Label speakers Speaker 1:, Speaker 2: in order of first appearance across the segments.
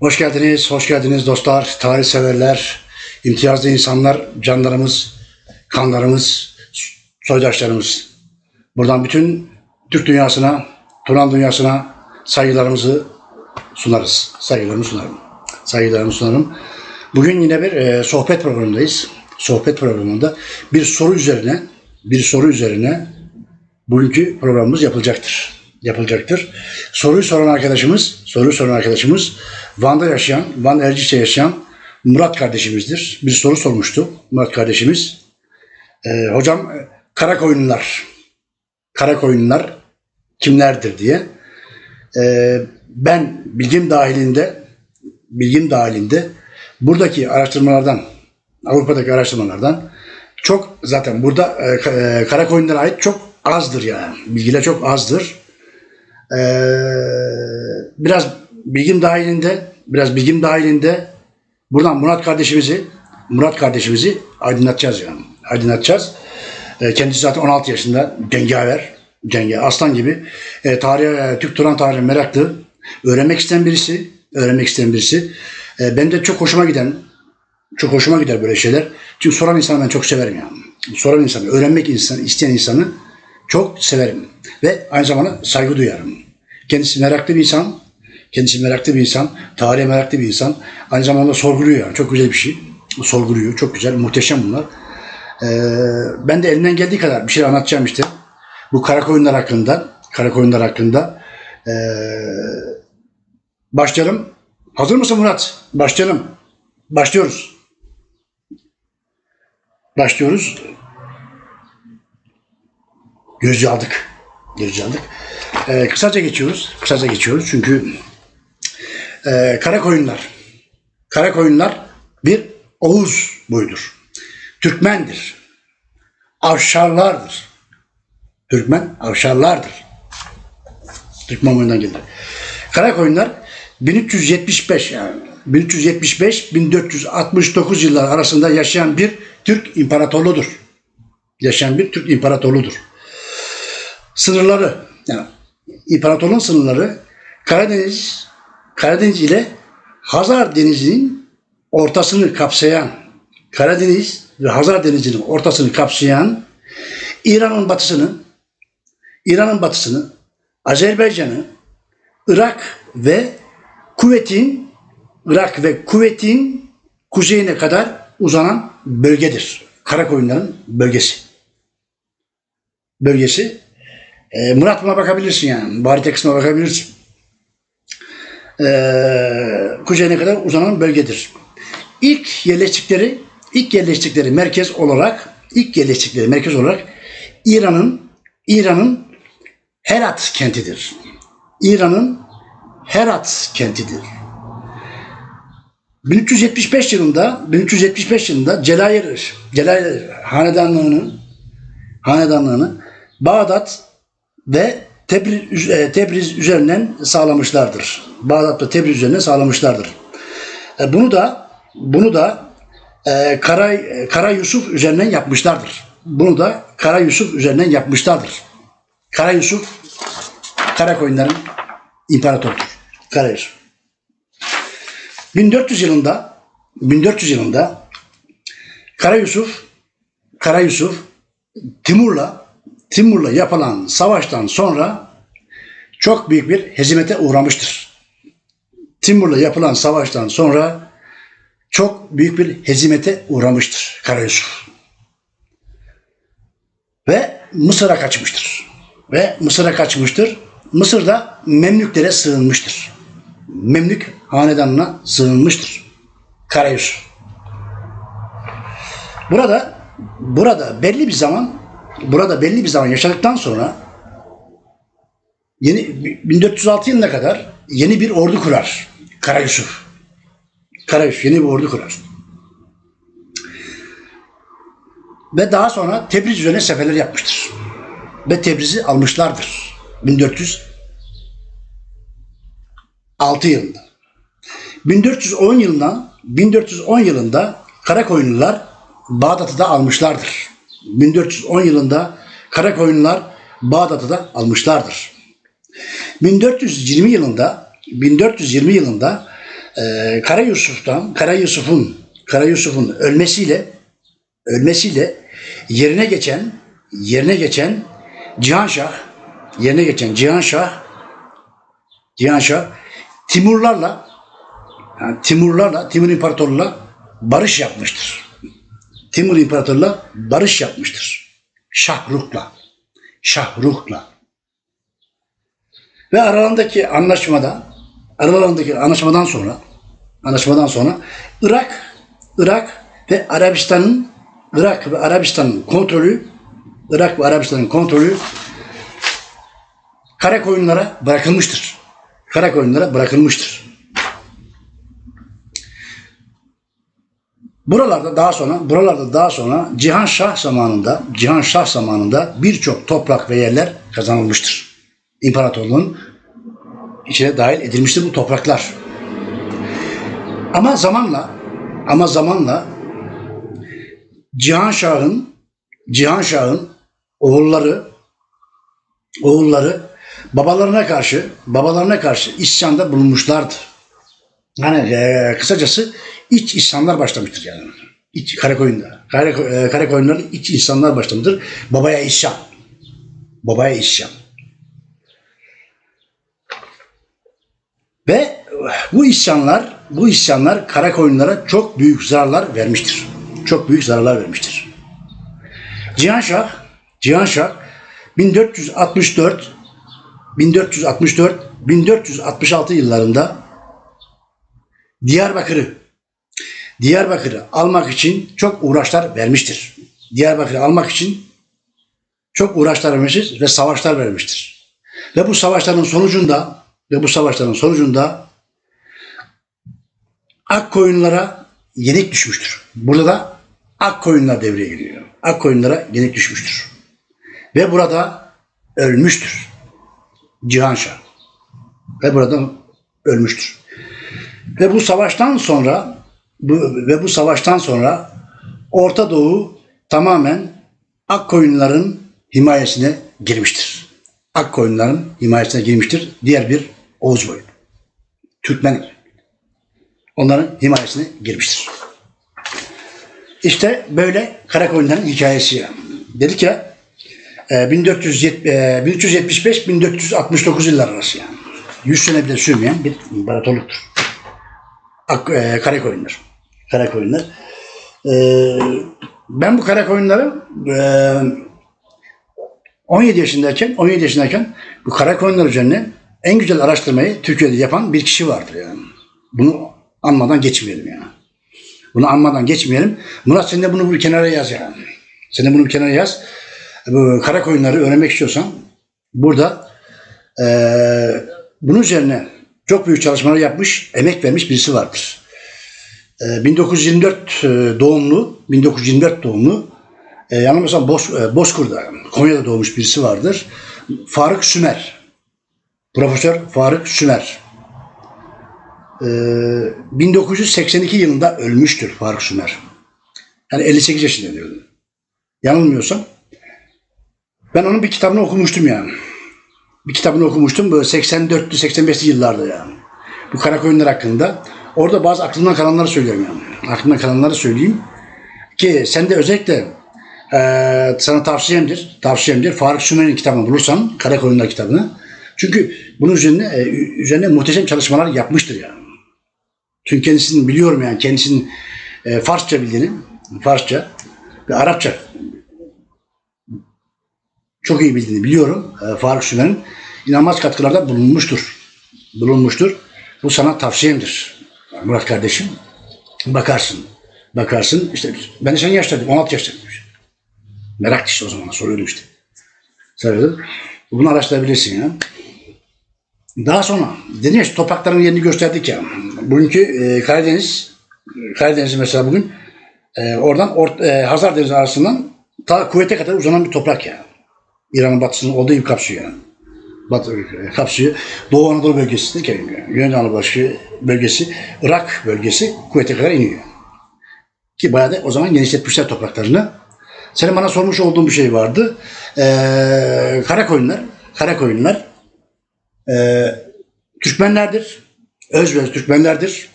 Speaker 1: Hoş geldiniz, hoş geldiniz dostlar, tarih severler, imtiyazlı insanlar, canlarımız, kanlarımız, soydaşlarımız. Buradan bütün Türk dünyasına, Turan dünyasına saygılarımızı sunarız. Saygılarımı sunarım. Saygılarımı sunarım. Bugün yine bir e, sohbet programındayız. Sohbet programında bir soru üzerine, bir soru üzerine bugünkü programımız yapılacaktır. Yapılacaktır. Soruyu soran arkadaşımız, soruyu soran arkadaşımız Van'da yaşayan, Van Erciş'te yaşayan Murat kardeşimizdir. Bir soru sormuştu Murat kardeşimiz. Ee, hocam e, Karakoyunlular, Karakoyunlular kimlerdir diye. Ee, ben bilgim dahilinde, bilgim dahilinde buradaki araştırmalardan, Avrupa'daki araştırmalardan çok zaten burada e, e, Karakoyunlara ait çok azdır yani. Bilgiler çok azdır. Ee, biraz bilgim dahilinde, biraz bilgim dahilinde buradan Murat kardeşimizi, Murat kardeşimizi aydınlatacağız yani. Aydınlatacağız. Ee, kendisi zaten 16 yaşında, cengaver, cengaver, aslan gibi. Ee, tarih, Türk Turan tarihi meraklı, öğrenmek isteyen birisi, öğrenmek isteyen birisi. Ee, benim de çok hoşuma giden, çok hoşuma gider böyle şeyler. Çünkü soran insanı ben çok severim yani. Soran insanı, öğrenmek insan, isteyen insanı çok severim. Ve aynı zamanda saygı duyarım. Kendisi meraklı bir insan. Kendisi meraklı bir insan. Tarihe meraklı bir insan. Aynı zamanda sorguluyor yani. Çok güzel bir şey. Sorguluyor. Çok güzel. Muhteşem bunlar. Ee, ben de elimden geldiği kadar bir şey anlatacağım işte. Bu Karakoyunlar hakkında. Karakoyunlar hakkında. Ee, başlayalım. Hazır mısın Murat? Başlayalım. Başlıyoruz. Başlıyoruz. Gözcü aldık. Gözcü aldık. Ee, kısaca geçiyoruz. Kısaca geçiyoruz çünkü e, kara koyunlar. Kara koyunlar bir Oğuz boyudur. Türkmendir. Avşarlardır. Türkmen avşarlardır. Türkmen boyundan gelir. Kara koyunlar 1375 yani 1375-1469 yıllar arasında yaşayan bir Türk imparatorluğudur. Yaşayan bir Türk imparatorluğudur sınırları yani imparatorluğun sınırları Karadeniz Karadeniz ile Hazar Denizi'nin ortasını kapsayan Karadeniz ve Hazar Denizi'nin ortasını kapsayan İran'ın batısını İran'ın batısını Azerbaycan'ı Irak ve Kuveyt'in Irak ve Kuveyt'in kuzeyine kadar uzanan bölgedir. Karakoyunların bölgesi. Bölgesi e, Murat buna bakabilirsin yani. Bu harita kısmına bakabilirsin. E, kuzeyine kadar uzanan bölgedir. İlk yerleştikleri, ilk yerleştikleri merkez olarak, ilk yerleştikleri merkez olarak İran'ın İran'ın Herat kentidir. İran'ın Herat kentidir. 1375 yılında 1375 yılında Celayir Celayir hanedanlığını hanedanlığını Bağdat ve Tebriz, e, Tebriz üzerinden sağlamışlardır. Bağdat ve Tebriz üzerinden sağlamışlardır. E, Bunu da bunu da Kara, e, Kara Yusuf üzerinden yapmışlardır. Bunu da Kara Yusuf üzerinden yapmışlardır. Kara Yusuf Kara koyunların imparatorudur. Kara Yusuf. 1400 yılında 1400 yılında Kara Yusuf Kara Yusuf Timur'la Timur'la yapılan savaştan sonra çok büyük bir hezimete uğramıştır. Timur'la yapılan savaştan sonra çok büyük bir hezimete uğramıştır Kara Yusuf. Ve Mısır'a kaçmıştır. Ve Mısır'a kaçmıştır. Mısır'da Memlüklere sığınmıştır. Memlük hanedanına sığınmıştır. Kara Yusuf. Burada burada belli bir zaman burada belli bir zaman yaşadıktan sonra yeni 1406 yılına kadar yeni bir ordu kurar Kara Yusuf. Kara Yusuf yeni bir ordu kurar. Ve daha sonra Tebriz üzerine seferler yapmıştır. Ve Tebriz'i almışlardır. 1406 yılında. 1410 yılından 1410 yılında Karakoyunlular Bağdat'ı da almışlardır. 1410 yılında Karakoyunlular Bağdat'ı da almışlardır. 1420 yılında 1420 yılında e, Kara Yusuf'tan Kara Yusuf'un Kara Yusuf'un ölmesiyle ölmesiyle yerine geçen yerine geçen Cihanşah yerine geçen Cihanşah Cihanşah Timurlarla yani Timurlarla Timur İmparatorluğu'la barış yapmıştır. Timur İmparatorluğu'la barış yapmıştır. Şahruk'la. Şahruk'la. Ve aralarındaki anlaşmada aralarındaki anlaşmadan sonra anlaşmadan sonra Irak Irak ve Arabistan'ın Irak ve Arabistan'ın kontrolü Irak ve Arabistan'ın kontrolü Karakoyunlara bırakılmıştır. Karakoyunlara bırakılmıştır. Buralarda daha sonra buralarda daha sonra Cihan Şah zamanında Cihan Şah zamanında birçok toprak ve yerler kazanılmıştır. İmparatorluğun içine dahil edilmiştir bu topraklar. Ama zamanla ama zamanla Cihan Şah'ın Cihan Şah'ın oğulları oğulları babalarına karşı babalarına karşı isyanda bulunmuşlardı. Yani e, kısacası iç isyanlar başlamıştır yani. İç Karakoyun'da. Kara, e, Karakoyunların iç isyanlar başlamıştır. Babaya isyan. Babaya isyan. Ve bu isyanlar, bu isyanlar Karakoyunlara çok büyük zararlar vermiştir. Çok büyük zararlar vermiştir. Cihanşah, Cihanşah 1464 1464 1466 yıllarında Diyarbakır'ı Diyarbakır'ı almak için çok uğraşlar vermiştir. Diyarbakır'ı almak için çok uğraşlar vermiştir ve savaşlar vermiştir. Ve bu savaşların sonucunda ve bu savaşların sonucunda ak koyunlara yenik düşmüştür. Burada da ak koyunlar devreye giriyor. Ak koyunlara yenik düşmüştür. Ve burada ölmüştür. Cihanşah. Ve burada ölmüştür. Ve bu savaştan sonra bu, ve bu savaştan sonra Orta Doğu tamamen ak koyunların himayesine girmiştir. Ak koyunların himayesine girmiştir. Diğer bir Oğuz boyu. Türkmen onların himayesine girmiştir. İşte böyle Karakoyunların hikayesi. Dedik ya e, 1475-1469 yıllar arası yani. 100 sene bile sürmeyen bir imparatorluktur. Ak, e, Karakoyunlar. Karakoyunlar. E, ben bu Karakoyunları e, 17 yaşındayken 17 yaşındayken bu Karakoyunlar üzerine en güzel araştırmayı Türkiye'de yapan bir kişi vardır yani. Bunu anmadan geçmeyelim yani. Bunu anmadan geçmeyelim. Murat sen de bunu bir kenara yaz yani. Sen de bunu bir kenara yaz. Bu kara koyunları öğrenmek istiyorsan burada eee bunun üzerine çok büyük çalışmalar yapmış, emek vermiş birisi vardır. Eee, 1924 e, doğumlu, 1924 doğumlu, e, yanılmıyorsam Boz, e, Bozkur'da, Konya'da doğmuş birisi vardır. Faruk Sümer. Profesör Faruk Sümer. Ee, 1982 yılında ölmüştür Faruk Sümer. Yani 58 yaşında diyordu. Yanılmıyorsam. Ben onun bir kitabını okumuştum yani. Bir kitabını okumuştum böyle 84'lü 85'li yıllarda yani. Bu karakoyunlar hakkında. Orada bazı aklımdan kalanları söylüyorum yani. Aklımdan kalanları söyleyeyim. Ki sen de özellikle eee, sana tavsiyemdir. Tavsiyemdir. Faruk Sümer'in kitabını bulursan, Karakoyunlar kitabını. Çünkü bunun üzerine, e, üzerine muhteşem çalışmalar yapmıştır yani. Çünkü kendisini biliyorum yani kendisinin e, Farsça bildiğini, Farsça ve Arapça çok iyi bildiğini biliyorum. E, Faruk Sümer'in inanılmaz katkılarda bulunmuştur. Bulunmuştur. Bu sana tavsiyemdir. Murat kardeşim. Bakarsın. Bakarsın. İşte ben de senin yaştaydım. 16 yaştaydım. Merak işte o zaman soruyordum işte. Soruyordum. Bunu araştırabilirsin ya. Daha sonra dedim ya işte toprakların yerini gösterdik ya. Bugünkü e, Karadeniz, Karadeniz mesela bugün e, oradan Or- e, Hazar Denizi arasından ta kuvvete kadar uzanan bir toprak ya. İran'ın batısının olduğu gibi kapsıyor yani. Batı, kapsıyor. Doğu Anadolu bölgesi değil ki. Güney Anadolu bölgesi, Irak bölgesi kuvvete kadar iniyor. Ki bayağı da o zaman genişletmişler topraklarını. Senin bana sormuş olduğun bir şey vardı. Ee, Karakoyunlar, Karakoyunlar e, Türkmenlerdir. Özbez Türkmenlerdir.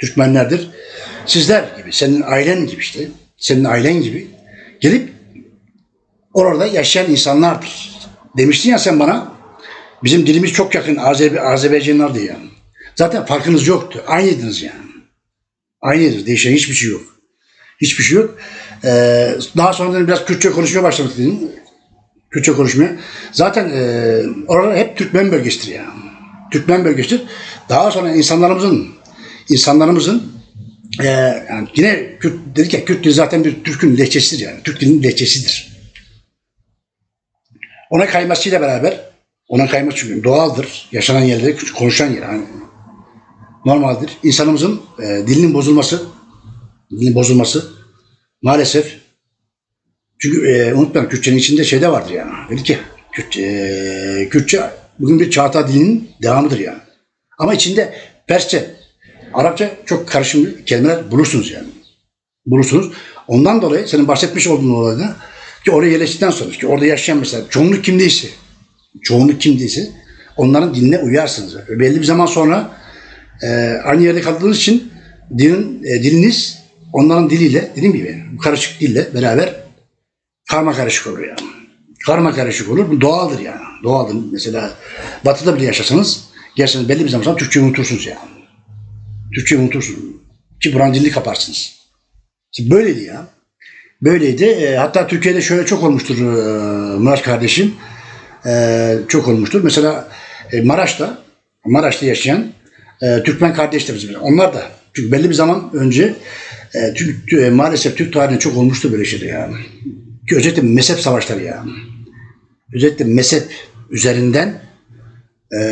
Speaker 1: Türkmenlerdir. Sizler gibi, senin ailen gibi işte, senin ailen gibi gelip orada yaşayan insanlardır. Demiştin ya sen bana, bizim dilimiz çok yakın Azerbe Azerbaycanlar diye. Yani. Zaten farkınız yoktu. Aynıydınız yani. Aynıydınız. Değişen hiçbir şey yok. Hiçbir şey yok. Ee, daha sonradan biraz Kürtçe konuşmaya başladık dedim. Kürtçe konuşmaya. Zaten e, oralar hep Türkmen bölgesidir yani. Türkmen bölgesidir. Daha sonra insanlarımızın insanlarımızın e, yani yine Kürt dedik ya Kürt dili zaten bir Türk'ün lehçesidir yani. Türk dilinin lehçesidir. Ona kaymasıyla beraber ona kayması çünkü doğaldır. Yaşanan yerde konuşan yer. Yani normaldir. İnsanımızın e, dilinin bozulması dilinin bozulması maalesef çünkü e, unutmayın Kürtçenin içinde şey de vardır yani. Dedi ki Kürtçe, e, Kürtçe bugün bir Çağatay dilinin devamıdır yani. Ama içinde Persçe, Arapça çok karışımlı kelimeler bulursunuz yani. Bulursunuz. Ondan dolayı senin bahsetmiş olduğun olayda ki oraya yerleştikten sonra ki orada yaşayan mesela çoğunluk kimdeyse çoğunluk kimdeyse onların diline uyarsınız. Belli bir zaman sonra e, aynı yerde kaldığınız için dilin, e, diliniz onların diliyle dediğim gibi karışık dille beraber karma karışık olur yani. Karma karışık olur. Bu doğaldır yani. Doğaldır. Mesela batıda bile yaşasanız gerçekten belli bir zaman sonra Türkçeyi unutursunuz yani. Türkçeyi unutursunuz. Ki buranın dilini kaparsınız. İşte böyleydi ya. Böyleydi. E, hatta Türkiye'de şöyle çok olmuştur e, Murat kardeşim. E, çok olmuştur. Mesela e, Maraş'ta Maraş'ta yaşayan e, Türkmen kardeşlerimiz. Onlar da çünkü belli bir zaman önce e, Türk, e, maalesef Türk tarihinde çok olmuştu böyle şeyler yani. Ki özellikle mezhep savaşları yani. Özellikle mezhep üzerinden e,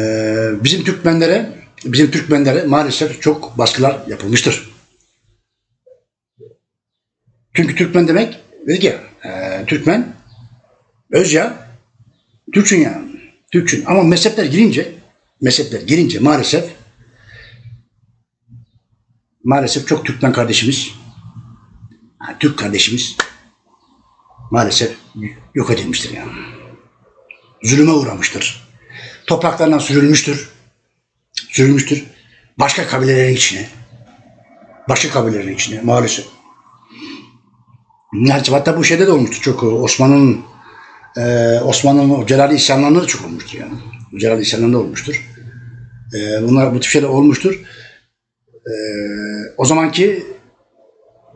Speaker 1: bizim Türkmenlere bizim Türkmenlere maalesef çok baskılar yapılmıştır. Çünkü Türkmen demek ya e, Türkmen Özya Türkçün yani. Türkçün. Ama mezhepler girince mezhepler girince maalesef maalesef çok Türkmen kardeşimiz Türk kardeşimiz maalesef yok edilmiştir yani. Zulüme uğramıştır. Topraklarından sürülmüştür. Sürülmüştür. Başka kabilelerin içine. Başka kabilelerin içine maalesef. Hatta bu şeyde de olmuştu çok. Osman'ın e, Osmanlı'nın o Celali isyanlarında da çok olmuştur yani. Celali isyanlarında olmuştur. E, bunlar bu tip şeyler olmuştur. E, o zamanki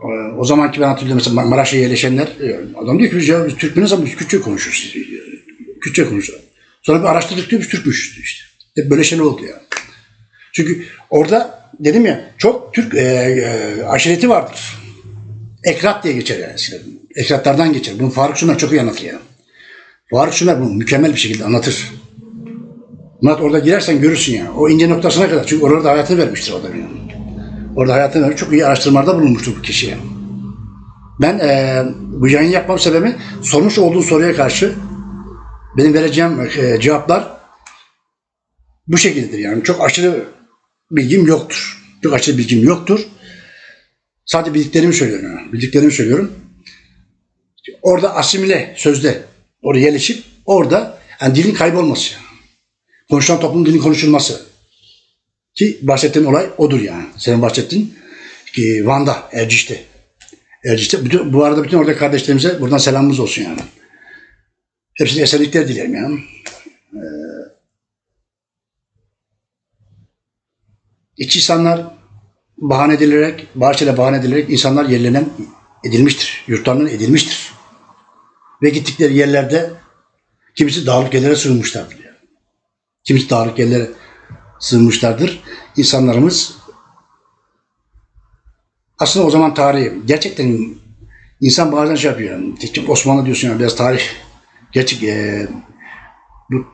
Speaker 1: e, o zamanki ben hatırlıyorum mesela Maraş'a yerleşenler e, adam diyor ki biz ya biz Türkmeniz ama biz Kürtçe konuşuyoruz. Kürtçe konuşuyoruz. Sonra bir araştırdık diyor biz Türkmüşüz işte. Hep böyle şeyler oldu yani. Çünkü orada dedim ya çok Türk e, e, aşireti vardır. Ekrat diye geçer yani. Ekratlardan geçer. Bunu Faruk Sümer çok iyi anlatır yani. Faruk Sümer bunu mükemmel bir şekilde anlatır. Murat orada girersen görürsün yani. O ince noktasına kadar. Çünkü orada hayatını vermiştir orada benim. Orada hayatını vermiş. Çok iyi araştırmalarda bulunmuştur bu kişiye. Ben e, bu yayın yapmam sebebi sormuş olduğu soruya karşı benim vereceğim e, cevaplar bu şekildedir yani. Çok aşırı bilgim yoktur. Çok aşırı bilgim yoktur. Sadece bildiklerimi söylüyorum. Bildiklerimi söylüyorum. Orada asimile sözde oraya yerleşip orada yani dilin kaybolması. Konuşulan toplum dilin konuşulması. Ki bahsettiğim olay odur yani. Senin bahsettiğin ki Van'da, Erciş'te. Erciş'te. Bütün, bu arada bütün orada kardeşlerimize buradan selamımız olsun yani. Hepsine esenlikler dilerim yani. Ee, İç insanlar bahane edilerek, bahçeyle bahane edilerek insanlar yerlerinden edilmiştir. Yurtlarından edilmiştir. Ve gittikleri yerlerde kimisi dağlık yerlere sığınmışlardır. Yani. Kimisi dağlık yerlere sığınmışlardır. İnsanlarımız aslında o zaman tarihi gerçekten insan bazen şey yapıyor. Yani. Osmanlı diyorsun ya biraz tarih gerçek e, bu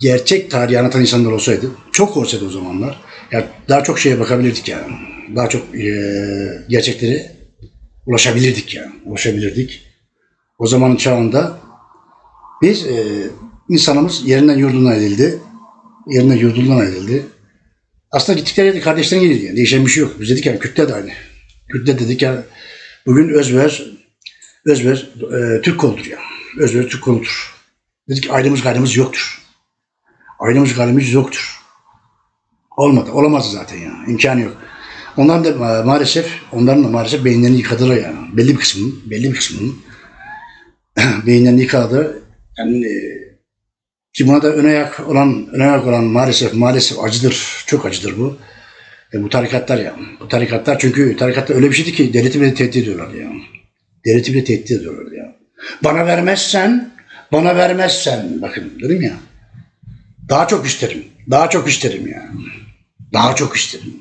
Speaker 1: gerçek tarihi anlatan insanlar olsaydı çok olsaydı o zamanlar yani daha çok şeye bakabilirdik yani. Daha çok e, gerçekleri ulaşabilirdik yani. Ulaşabilirdik. O zamanın çağında biz e, insanımız yerinden yurdundan edildi. Yerinden yurdundan edildi. Aslında gittikleri yerde kardeşlerin gelirdi yani. Değişen bir şey yok. Biz dedik yani Kürtler de aynı. Kürtler dedik ya bugün özver özver e, Türk koludur ya. Özver Türk koludur. Dedik ayrımız gayrımız yoktur. Ailemiz galimiz yoktur. Olmadı. Olamaz zaten ya. İmkanı yok. Onların da ma- maalesef, onların da maalesef beyinlerini yıkadılar yani. Belli bir kısmının, belli bir kısmının beyinlerini yıkadı. Yani e, ki buna da ön ayak olan, ön ayak olan maalesef, maalesef acıdır. Çok acıdır bu. E, bu tarikatlar ya. Bu tarikatlar çünkü tarikatlar öyle bir şeydi ki devleti bile tehdit ediyorlar ya. Devleti bile tehdit ediyorlar ya. Bana vermezsen, bana vermezsen, bakın dedim ya. Daha çok isterim. Daha çok isterim ya. Daha çok isterim.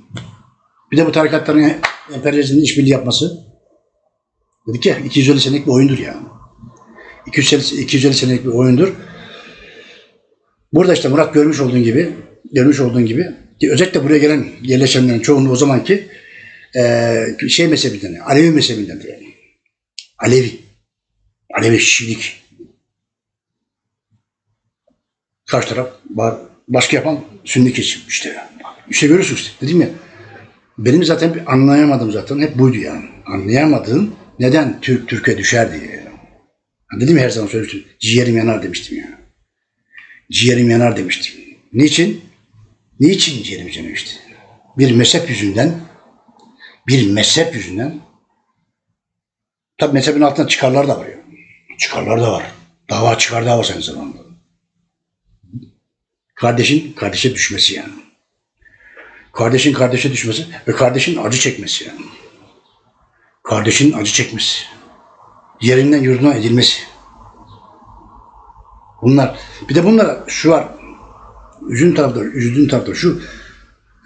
Speaker 1: Bir de bu tarikatların emperyalizmin işbirliği yapması. Dedik ya 250 senelik bir oyundur ya. 250, 250 senelik bir oyundur. Burada işte Murat görmüş olduğun gibi, görmüş olduğun gibi ki özellikle buraya gelen yerleşenlerin çoğunluğu o zamanki eee şey mezhebinden, yani, Alevi mezhebinden yani. Alevi. Alevi Şiilik. Karşı taraf baskı yapan Sünni kesim işte. İşte görüyorsunuz işte. Dedim ya. Benim zaten bir anlayamadım zaten hep buydu yani. Anlayamadığım neden Türk Türkiye düşer diye. Dedim ya her zaman söylemiştim. Ciğerim yanar demiştim ya. Ciğerim yanar demiştim. Niçin? Niçin ciğerim yanar işte? Bir mezhep yüzünden bir mezhep yüzünden tabi mezhebin altında çıkarlar da var ya. Çıkarlar da var. Dava çıkar dava aynı zamanda. Kardeşin kardeşe düşmesi yani. Kardeşin kardeşe düşmesi ve kardeşin acı çekmesi yani. Kardeşin acı çekmesi. Yerinden yurduna edilmesi. Bunlar. Bir de bunlar şu var. Üzün tarafta, üzüldüğün tarafta şu.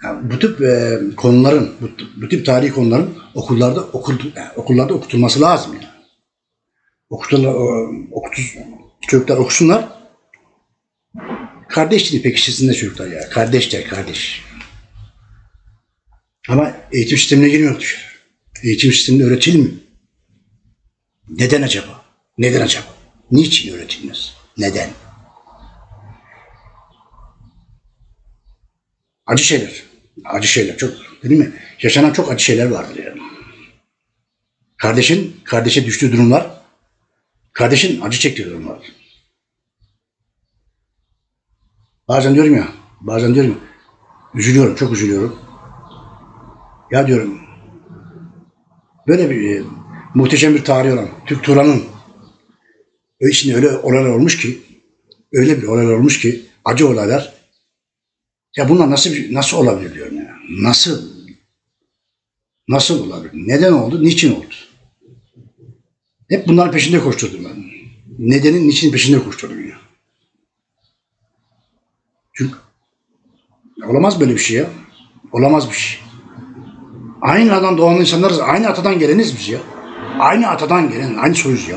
Speaker 1: ya bu tip e, konuların, bu, bu tip tarihi konuların okullarda okul, yani okullarda okutulması lazım yani. Okuturlar, okutur, çocuklar okusunlar. Kardeşliğini pekiştirsinler çocuklar ya. Kardeşler, kardeş. Ama eğitim sistemine girmiyor dışarı. Eğitim sisteminde öğretilmiyor. Neden acaba? Neden acaba? Niçin öğretilmez? Neden? Acı şeyler. Acı şeyler çok değil mi? Yaşanan çok acı şeyler vardır yani. Kardeşin, kardeşe düştüğü durumlar, kardeşin acı çektiği durumlar. Bazen diyorum ya, bazen diyorum ya, üzülüyorum, çok üzülüyorum. Ya diyorum, böyle bir e, muhteşem bir tarih olan Türk Turan'ın içinde öyle olaylar olmuş ki, öyle bir olaylar olmuş ki, acı olaylar. Ya bunlar nasıl nasıl olabilir diyorum ya. Nasıl? Nasıl olabilir? Neden oldu? Niçin oldu? Hep bunların peşinde koşturdum ben. Nedenin, niçin peşinde koşturdum ya. Çünkü olamaz böyle bir şey ya. Olamaz bir şey. Aynı anadan doğan insanlarız. Aynı atadan geleniz biz ya. Aynı atadan gelen, aynı soyuz ya.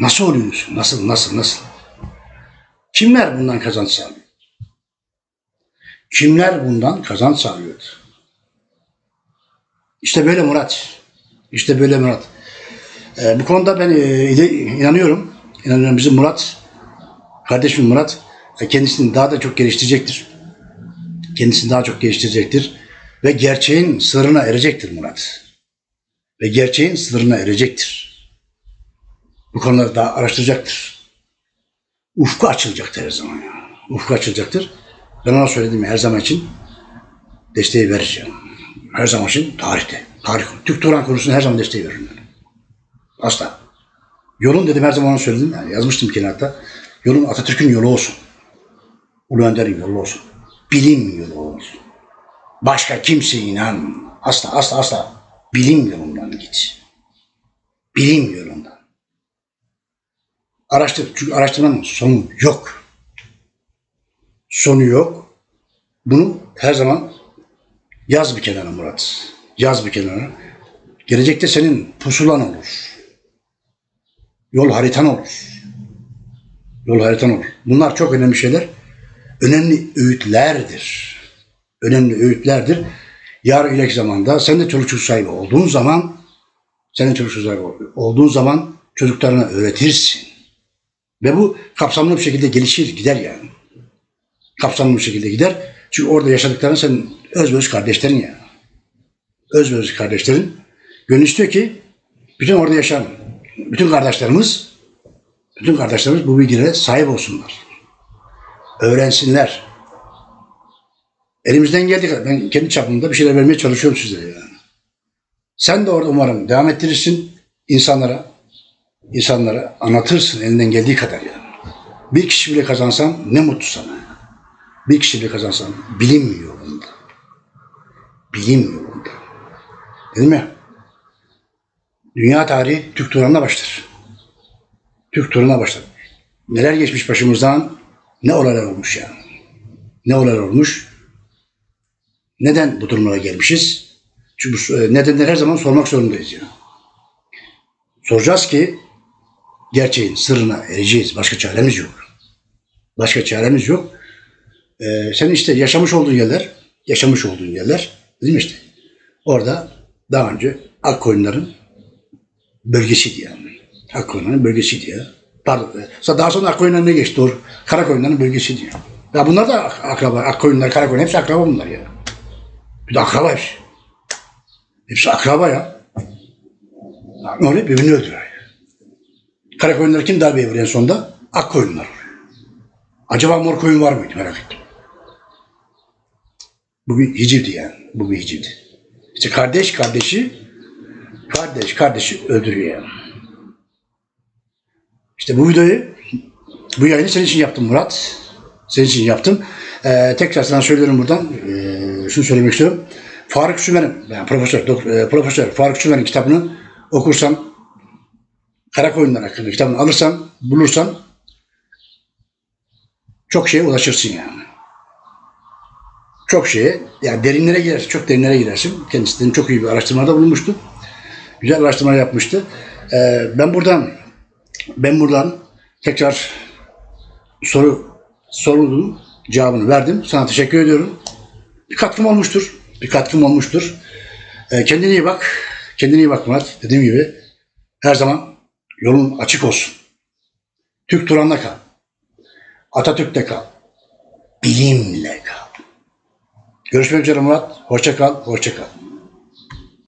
Speaker 1: Nasıl oluyoruz? Nasıl, nasıl, nasıl? Kimler bundan kazanç sağlıyor? Kimler bundan kazanç sağlıyor? İşte böyle Murat. İşte böyle Murat. Ee, bu konuda ben e, inanıyorum. İnanıyorum bizim Murat, kardeşim Murat e, kendisini daha da çok geliştirecektir. Kendisini daha çok geliştirecektir. Ve gerçeğin sırrına erecektir Murat. Ve gerçeğin sırrına erecektir. Bu konuları daha araştıracaktır. Ufku açılacaktır her zaman ya. Ufku açılacaktır. Ben ona söyledim her zaman için desteği vereceğim. Her zaman için tarihte. Tarih, Türk Turan konusunda her zaman desteği veririm. Asla. Yolun dedim her zaman onu söyledim. Yani yazmıştım kenarda. Yolun Atatürk'ün yolu olsun. Ulu Önder'in yolu olsun. Bilim yolu olsun. Başka kimse inan. Asla asla asla. Bilim yolundan git. Bilim yolundan. Araştır. Çünkü araştırmanın sonu yok. Sonu yok. Bunu her zaman yaz bir kenara Murat. Yaz bir kenara. Gelecekte senin pusulan olur. Yol haritan olur. Yol haritan olur. Bunlar çok önemli şeyler. Önemli öğütlerdir. Önemli öğütlerdir. Yar ileriki zamanda sen de çoluk çocuk sahibi olduğun zaman sen de çoluk çocuk sahibi olduğun zaman çocuklarına öğretirsin. Ve bu kapsamlı bir şekilde gelişir gider yani. Kapsamlı bir şekilde gider. Çünkü orada yaşadıkların senin öz öz kardeşlerin ya. Öz öz kardeşlerin. Gönül istiyor ki bütün orada yaşayan bütün kardeşlerimiz bütün kardeşlerimiz bu bilgilere sahip olsunlar. öğrensinler. Elimizden geldiği kadar ben kendi çapımda bir şeyler vermeye çalışıyorum sizlere yani. Sen de orada umarım devam ettirirsin insanlara, insanlara anlatırsın elinden geldiği kadar yani. Bir kişi bile kazansan ne mutlu sana. Bir kişi bile kazansan bilim yolunda. Bilim yolunda. Dedim ya, dünya tarihi Türk Turan'la başlar. Türk Turan'la başlar. Neler geçmiş başımızdan, ne olaylar olmuş yani. Ne olaylar olmuş. Neden bu durumlara gelmişiz? Çünkü e, nedenleri her zaman sormak zorundayız yani. Soracağız ki gerçeğin sırrına ereceğiz. Başka çaremiz yok. Başka çaremiz yok. Ee, senin işte yaşamış olduğun yerler, yaşamış olduğun yerler, değil mi işte? Orada daha önce Akkoyunların bölgesiydi yani. Akkoyunların bölgesiydi ya. Pardon. e, Daha sonra Akkoyunlarına geçti. Doğru. Karakoyunların bölgesiydi ya. Ya bunlar da akraba. Akkoyunlar, Karakoyun hepsi akraba bunlar ya. Bir de akraba hepsi. Hepsi akraba ya. Ne oluyor? Birbirini öldürüyor. Karakoyunlar kim darbeye vuruyor en sonunda? Akkoyunlar. Acaba mor koyun var mıydı? Merak ettim. Bu bir hicivdi yani. Bu bir hicivdi. İşte kardeş kardeşi kardeş kardeşi öldürüyor yani. İşte bu videoyu bu yayını senin için yaptım Murat. Senin için yaptım. Ee, tekrar sana söylüyorum buradan. Ee, şunu söylemek istiyorum. Faruk Sümer'in, yani profesör, dok- e, profesör Faruk Sümer'in kitabını okursan, Karakoyunlar hakkında kitabını alırsan, bulursan çok şeye ulaşırsın yani. Çok şeye, yani derinlere girersin, çok derinlere girersin. Kendisi çok iyi bir araştırmada bulunmuştu. Güzel araştırma yapmıştı. Ee, ben buradan, ben buradan tekrar soru sorulduğum cevabını verdim. Sana teşekkür ediyorum. Bir katkım olmuştur. Bir katkım olmuştur. Ee, kendine iyi bak. Kendine iyi bak Murat. Dediğim gibi her zaman yolun açık olsun. Türk Turan'la kal. Atatürk'te kal. Bilimle kal. Görüşmek üzere Murat. Hoşça kal, hoşça kal.